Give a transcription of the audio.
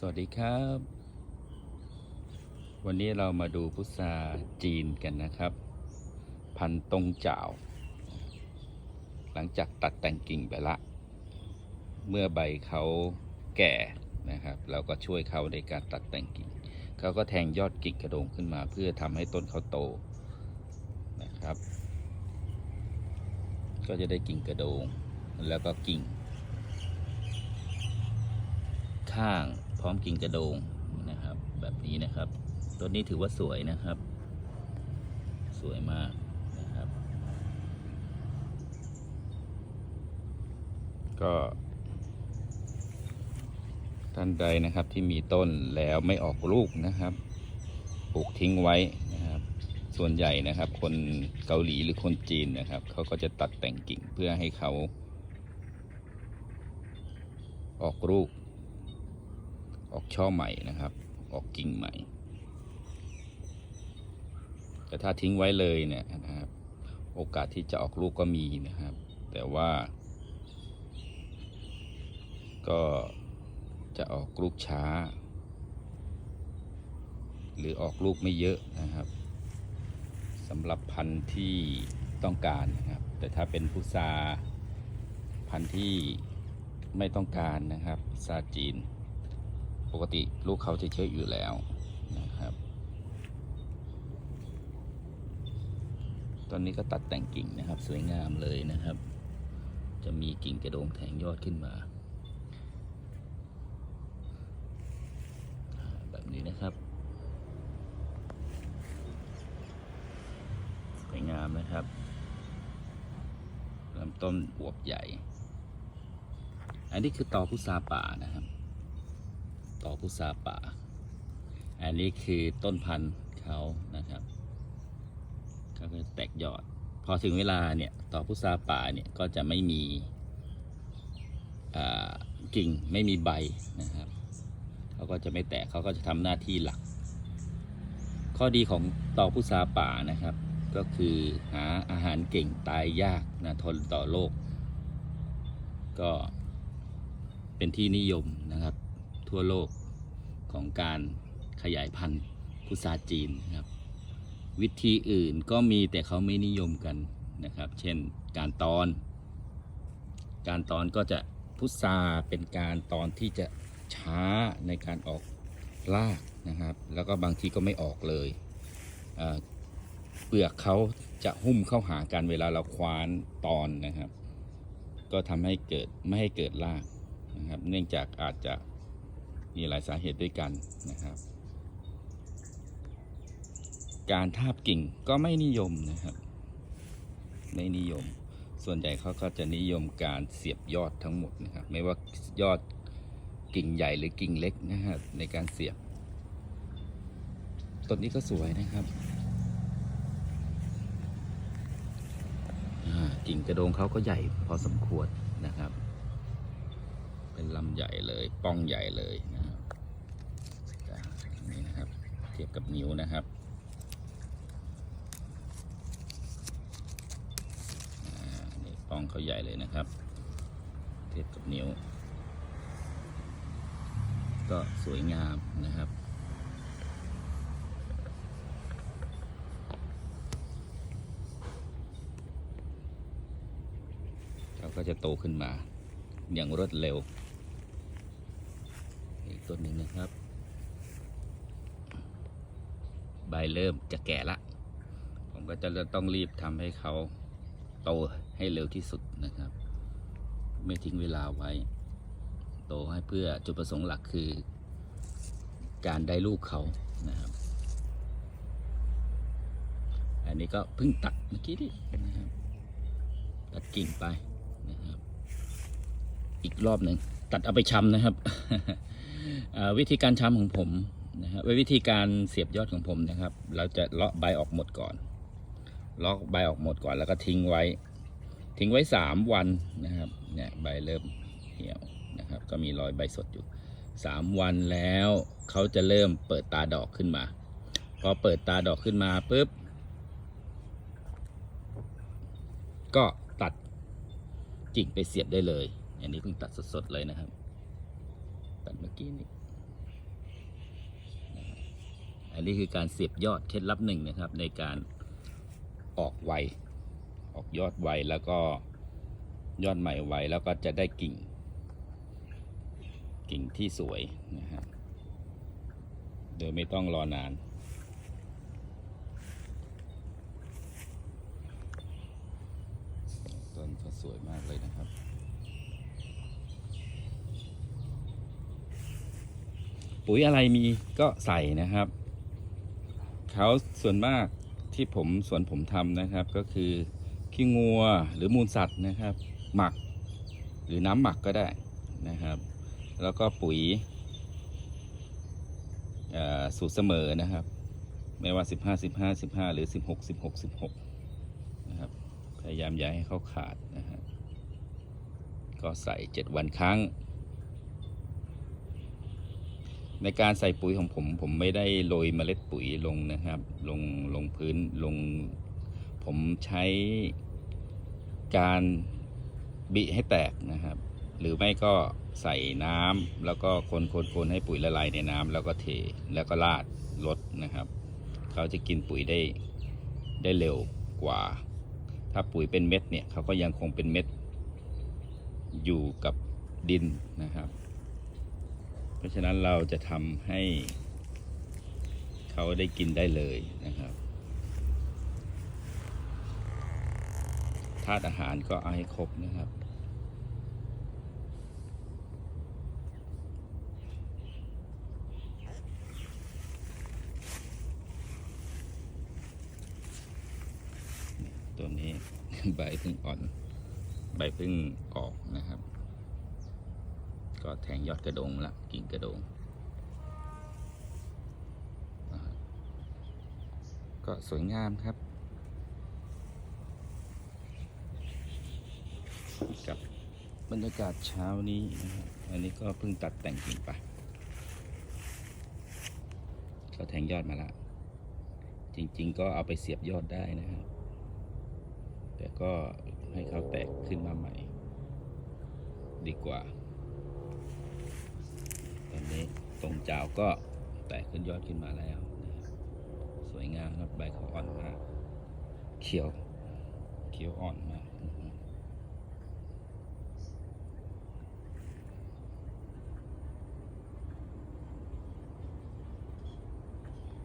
สวัสดีครับ วันนี้เรามาดูพุทราจีนกันนะครับ พันธุ์ตงเจ่าหลังจากตัดแต่งกิ่งไปละ เมื่อใบเขาแก่นะครับ เราก็ช่วยเขาในการตัดแต่งกิ่ง เขาก็แทงยอดกิ่งกระโดงขึ้นมา เพื่อทำให้ต้นเขาโตนะครับ ก็จะได้กิ่งกระโดงแล้วก็กิ่ง ข้าง พร้อมกิ่งกระโดงนะครับ แบบนี้นะครับต้นนี้ถือว่าสวยนะครับ สวยมากนะครับ ก็ท่านใดนะครับที่มีต้นแล้วไม่ออกลูกนะครับปลูกทิ้งไว้นะครับ ส่วนใหญ่นะครับ คนเกาหลีหรือคนจีนนะครับเขาก็จะตัดแต่งกิ่งเพื่อให้เขาออกลูก ออกช่อใหม่นะครับ ออกกิ่งใหม่ แต่ถ้าทิ้งไว้เลยเนี่ยนะครับ โอกาสที่จะออกลูกก็มีนะครับ แต่ว่า ก็จะออกลูกช้า หรือออกลูกไม่เยอะนะครับสำหรับพันธุ์ที่ต้องการนะครับ แต่ถ้าเป็นพุทราพันธุ์ที่ไม่ต้องการนะครับพุทราจีน ปกติลูกเขาจะเยอะอยู่แล้วนะครับ ตอนนี้ก็ตัดแต่งกิ่งนะครับ สวยงามเลยนะครับ จะมีกิ่งกระโดงแทงยอดขึ้นมา แบบนี้นะครับ สวยงามนะครับลำต้นอวบใหญ่ อันนี้คือตอพุทราป่านะครับ ต่อพุทราป่า อันนี้คือต้นพันธุ์เขานะครับเขาก็แตกยอด พอถึงเวลาเนี่ยต่อพุทราป่าเนี่ยก็จะไม่มีกิ่งไม่มีใบนะครับเขาก็จะไม่แตกเขาก็จะทำหน้าที่หลัก ข้อดีของต่อพุทราป่านะครับ ก็คือหาอาหารเก่งตายยากนะทนต่อโรคก็เป็นที่นิยมนะครับ ทั่วโลกของการขยายพันธุ์พุทราจีนนะครับ วิธีอื่นก็มีแต่เขาไม่นิยมกันนะครับ เช่นการตอน การตอนก็จะพุทราเป็นการตอนที่จะช้าในการออกรากนะครับ แล้วก็บางทีก็ไม่ออกเลยเเปลือกเขาจะหุ้มเข้าหากันเวลาเราคว้านตอนนะครับ ก็ทำให้เกิดไม่ให้เกิดรากนะครับ เนื่องจากอาจจะ มีหลายสาเหตุด้วยกันนะครับ การทาบกิ่งก็ไม่นิยมนะครับ ไม่นิยม ส่วนใหญ่เขาก็จะนิยมการเสียบยอดทั้งหมดนะครับ ไม่ว่ายอดกิ่งใหญ่หรือกิ่งเล็กนะครับในการเสียบ ต้นนี้ก็สวยนะครับกิ่งกระโดงเขาก็ใหญ่พอสมควรนะครับ เป็นลำใหญ่เลย ป้องใหญ่เลยนะครับนี่นะครับ เทียบกับนิ้วนะครับนี่ป้องเขาใหญ่เลยนะครับ เทียบกับนิ้ว ก็สวยงามนะครับเขาก็จะโตขึ้นมาอย่างรวดเร็ว อีกต้นหนึ่งนะครับ ใบเริ่มจะแก่ละ ผมก็จะต้องรีบทำให้เขาโตให้เร็วที่สุดนะครับ ไม่ทิ้งเวลาไว้ โตให้เพื่อจุดประสงค์หลักคือ การได้ลูกเขานะครับ อันนี้ก็เพิ่งตัดเมื่อกี้ดินะครับ ตัดกิ่งไปนะครับ อีกรอบหนึ่งตัดเอาไปชำนะครับวิธีการชำของผม นะครับวิธีการเสียบยอดของผมนะครับ เราจะเลาะใบออกหมดก่อน เลาะใบออกหมดก่อนแล้วก็ทิ้งไว้ ทิ้งไว้สามวันนะครับเนี่ยใบเริ่มเหี่ยวนะครับ ก็มีรอยใบสดอยู่สามวันแล้วเขาจะเริ่มเปิดตาดอกขึ้นมา พอเปิดตาดอกขึ้นมาปุ๊บก็ตัดกิ่งไปเสียบได้เลย อันนี้เพิ่งตัดสดๆเลยนะครับ ตัดเมื่อกี้นี้ อันนี้คือการเสียบยอดเคล็ดลับหนึ่งนะครับ ในการออกไวออกยอดไวแล้วก็ยอดใหม่ไวแล้วก็จะได้กิ่ง กิ่งที่สวยนะครับโดยไม่ต้องรอนานต้นก็สวยมากเลยนะครับ ปุ๋ยอะไรมีก็ใส่นะครับ เขาส่วนมากที่ผมส่วนผมทำนะครับ ก็คือขี้งัวหรือมูลสัตว์นะครับ หมักหรือน้ำหมักก็ได้นะครับ แล้วก็ปุ๋ยอ่อสูตรเสมอนะครับ ไม่ว่า 15 15 15 หรือ 16 16 16นะครับพยายามอย่าให้เขาขาดนะฮะก็ใส่ 7 วันครั้ง ในการใส่ปุ๋ยของผมผมไม่ได้โรยเมล็ดปุ๋ยลงนะครับ ลงลงพื้นลง ผมใช้การบิให้แตกนะครับ หรือไม่ก็ใส่น้ำแล้วก็คนคนคนให้ปุ๋ยละลายในน้ำแล้วก็เทแล้วก็ราดลดนะครับ เขาจะกินปุ๋ยได้ได้เร็วกว่า ถ้าปุ๋ยเป็นเม็ดเนี่ยเขาก็ยังคงเป็นเม็ดอยู่กับดินนะครับ เพราะฉะนั้นเราจะทำให้เขาได้กินได้เลยนะครับธาตุอาหารก็เอาให้ครบนะครับ ตัวนี้ใบพึ่งอ่อน ใบพึ่งออกนะครับ ก็แทงยอดกระโดงละกิ่งกระโดง ก็สวยงามครับ กับบรรยากาศเช้านี้นะครับอันนี้ก็เพิ่งตัดแต่งกิ่งไปก็แทงยอดมาละจริง ๆ ก็เอาไปเสียบยอดได้นะครับแต่ก็ให้เขาแตกขึ้นมาใหม่ ดีกว่า อนนี้ตรงจาวก็แตกขึ้นยอดขึ้นมาแล้วนะครับสวยงามครับใบเขาอ่อนมากเขียวเขียวอ่อนมาก